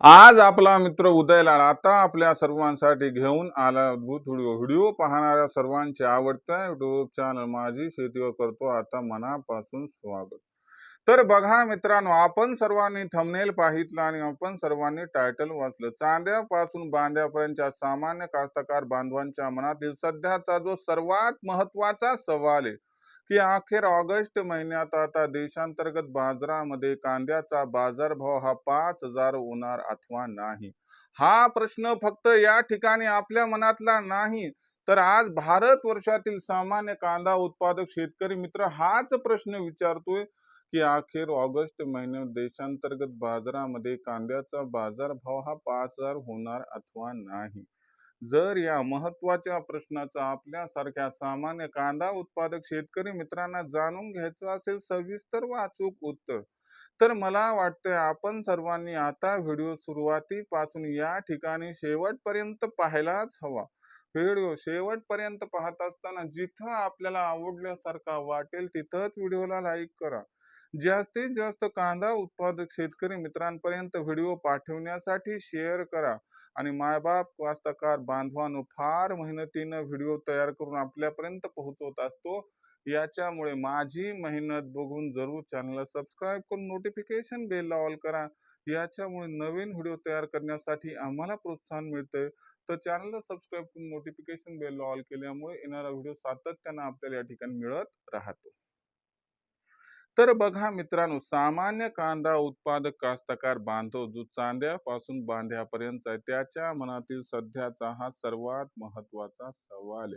आज आपला मित्र उदयलाल आता आपल्या सर्वांसाठी घेऊन आला अद्भुत व्हिडिओ. व्हिडिओ पाहणाऱ्या सर्वांचे आवडता युट्यूब चॅनल माझी शेतीवर करतो आता मनापासून स्वागत. तर बघा मित्रांनो आपण सर्वांनी थंबनेल पाहितलं आणि आपण सर्वांनी टायटल वाचलं. चांद्यापासून बांध्यापर्यंतच्या सामान्य कास्तकार बांधवांच्या मनातील सध्याचा जो सर्वात महत्त्वाचा सवाल आहे की अखेर ऑगस्ट महिन्यात आता देशांतर्गत बाजारामध्ये कांद्याचा बाजारभाव हा पाच हजार होणार अथवा नाही? हा प्रश्न फक्त या ठिकाणी आपल्या मनातला नाही. तर आज भारत वर्षातील सामान्य कांदा उत्पादक शेतकरी मित्र हाच प्रश्न विचारतोय की अखेर ऑगस्ट महिन्यात देशांतर्गत बाजारामध्ये कांद्याचा बाजारभाव हा पाच हजार होणार अथवा नाही? जर या महत्त्वाच्या प्रश्नाचा आपल्यासारख्या सामान्य कांदा उत्पादक शेतकरी मित्रांना जाणून घ्यायचं असेल सविस्तर व अचूक उत्तर तर मला वाटतंय आपण सर्वांनी आता व्हिडिओ सुरुवातीपासून या ठिकाणी शेवटपर्यंत पाहायलाच हवा. व्हिडिओ शेवटपर्यंत पाहत असताना जिथं आपल्याला आवडल्यासारखा वाटेल तिथंच व्हिडिओला लाईक करा. जास्तीत जास्त कांदा उत्पादक शेतकरी मित्रांपर्यंत व्हिडिओ पाठवण्यासाठी शेअर करा आणि मायबाप कास्तकार बांधवांनो फार मेहनतीनं व्हिडिओ तयार करून आपल्यापर्यंत पोहोचवत असतो. याच्यामुळे माझी मेहनत बघून जरूर चॅनलला सबस्क्राईब करून नोटिफिकेशन बेलला ऑल करा. याच्यामुळे नवीन व्हिडिओ तयार करण्यासाठी आम्हाला प्रोत्साहन मिळतंय. तर चॅनलला सबस्क्राईब करून नोटिफिकेशन बेलला ऑल केल्यामुळे येणारा व्हिडिओ सातत्यानं आपल्याला या ठिकाणी मिळत राहतो. तर बघा मित्रांनो सामान्य कांदा उत्पादक कास्तकार बांधव जो चांद्यापासून बांध्यापर्यंत आहे त्याच्या मनातील सध्याचा हा सर्वात महत्त्वाचा सवाल आहे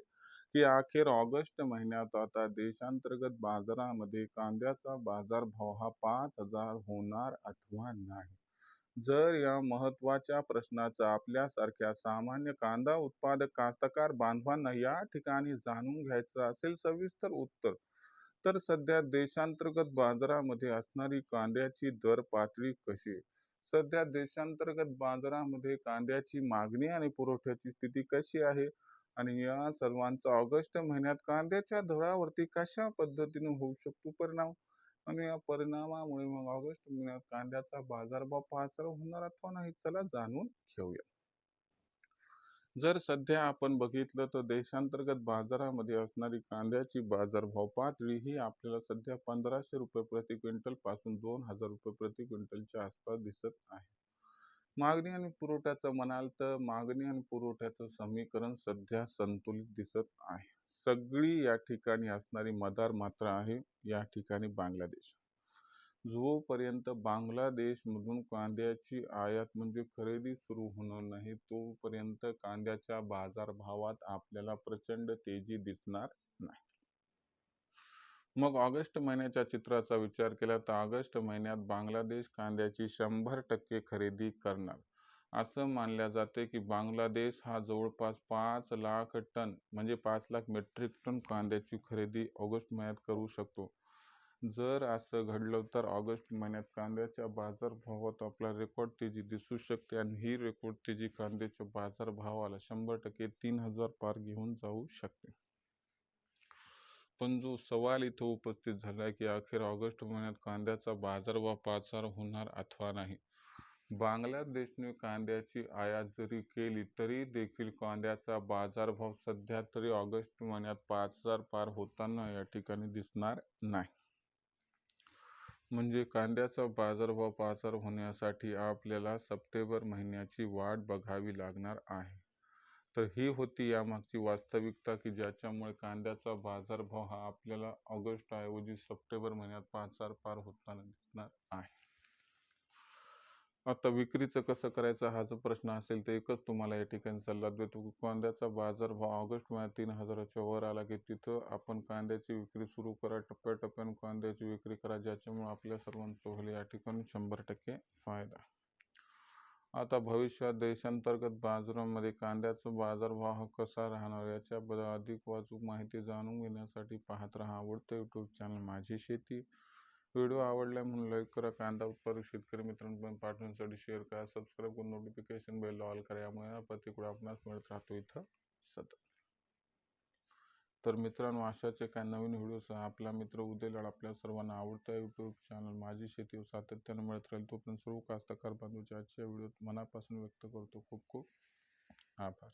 की अखेर ऑगस्ट महिन्यात आता देशांतर्गत बाजारामध्ये कांद्याचा बाजारभाव हा पाच हजार होणार अथवा नाही? जर या महत्त्वाच्या प्रश्नाचं आपल्यासारख्या सामान्य कांदा उत्पादक कास्तकार बांधवांना या ठिकाणी जाणून घ्यायचं असेल सविस्तर उत्तर तर सध्या देशांतर्गत बाजारामध्ये असणारी कांद्याची दर पातळी कशी आहे? सध्या देशांतर्गत बाजारामध्ये कांद्याची मागणी आणि पुरवठ्याची स्थिती कशी आहे? आणि या सर्वांचा ऑगस्ट महिन्यात कांद्याच्या दरावरती कशा पद्धतीने होऊ शकतो परिणाम? आणि या परिणामामुळे मग ऑगस्ट महिन्यात कांद्याचा बाजारभाव पाचर होणार अथवा नाही? चला जाणून घेऊया. जर सध्या आपण बघितलं तर देशांतर्गत बाजारामध्ये असणारी कांद्याची बाजारभाव पातळी ही आपल्याला सध्या पंधराशे रुपये प्रति क्विंटलपासून दोन हजार रुपये प्रति क्विंटलच्या आसपास दिसत आहे. मागणी आणि पुरवठ्याचं म्हणाल तर मागणी आणि पुरवठ्याचं समीकरण सध्या संतुलित दिसत आहे. सगळी या ठिकाणी असणारी मदार मात्र आहे या ठिकाणी बांगलादेश. जोपर्यंत बांगलादेशमधून कांद्याची आयात म्हणजे खरेदी सुरू होणार नाही तोपर्यंत कांद्याच्या बाजारभावात आपल्याला प्रचंड तेजी दिसणार नाही. मग ऑगस्ट महिन्याच्या चित्राचा विचार केला तर ऑगस्ट महिन्यात बांगलादेश कांद्याची शंभर टक्के खरेदी करणार. असं मानल्या जाते की बांगलादेश हा जवळपास पाच लाख टन म्हणजे पाच लाख मेट्रिक टन कांद्याची खरेदी ऑगस्ट महिन्यात करू शकतो. जर असं घडलं तर ऑगस्ट महिन्यात कांद्याच्या बाजारभावात आपला रेकॉर्ड तेजी दिसू शकते आणि ही रेकॉर्ड तेजी कांद्याच्या बाजारभावाला शंभर टक्के तीन हजार पार घेऊन जाऊ शकते. पण जो सवाल इथं उपस्थित झाला की अखेर ऑगस्ट महिन्यात कांद्याचा बाजारभाव पाच हजार होणार अथवा नाही? बांगलादेशने कांद्याची आयात जरी केली तरी देखील कांद्याचा बाजारभाव सध्या तरी ऑगस्ट महिन्यात पाच हजार पार होताना या ठिकाणी दिसणार नाही. म्हणजे कांद्याचा बाजारभाव पाचार होण्यासाठी आपल्याला सप्टेंबर महिन्याची वाट बघावी लागणार आहे. तर ही होती यामागची वास्तविकता की ज्याच्यामुळे कांद्याचा बाजारभाव हा आपल्याला ऑगस्ट ऐवजी सप्टेंबर महिन्यात पाच हजार पार होताना दिसणार आहे. आता विक्रीचं कसं करायचं हा जो प्रश्न असेल तर एकच तुम्हाला या ठिकाणी सल्ला देतो कांद्याचा कांद्याचा बाजारभाव ऑगस्ट महिन्यात तीन हजाराच्या वर आला की तिथं आपण कांद्याची विक्री सुरू करा टप्प्याटप्प्याने कांद्याची विक्री करा ज्याच्यामुळे आपल्या सर्वांचं होईल या ठिकाणी शंभर टक्के फायदा. आता भविष्यात देशांतर्गत बाजारामध्ये कांद्याचा बाजारभाव हा कसा राहणार याच्याबद्दल अधिक वाचूक माहिती जाणून घेण्यासाठी पाहत राहा आवडतं यूट्यूब चॅनल माझी शेती. व्हिडिओ आवडला म्हणून लाईक करा कांदा उत्पादक शेतकरी मित्रांपर्यंत पाठवण्यासाठी शेअर करा. सबस्क्राईब करून नोटिफिकेशन बेल ऑल करा. यामुळे प्रतिकूळ आपणास मिळत राहतो इथं सतत. तर मित्रांनो अशाचे काही नवीन व्हिडिओसह आपला मित्र उदयलाड आपल्या सर्वांना आवडता यूट्यूब चॅनल माझी शेती सातत्यानं मिळत राहील. तोपर्यंत सर्व कास्तकार बांधूच्या आजच्या व्हिडिओत मनापासून व्यक्त करतो. खूप खूप आभार.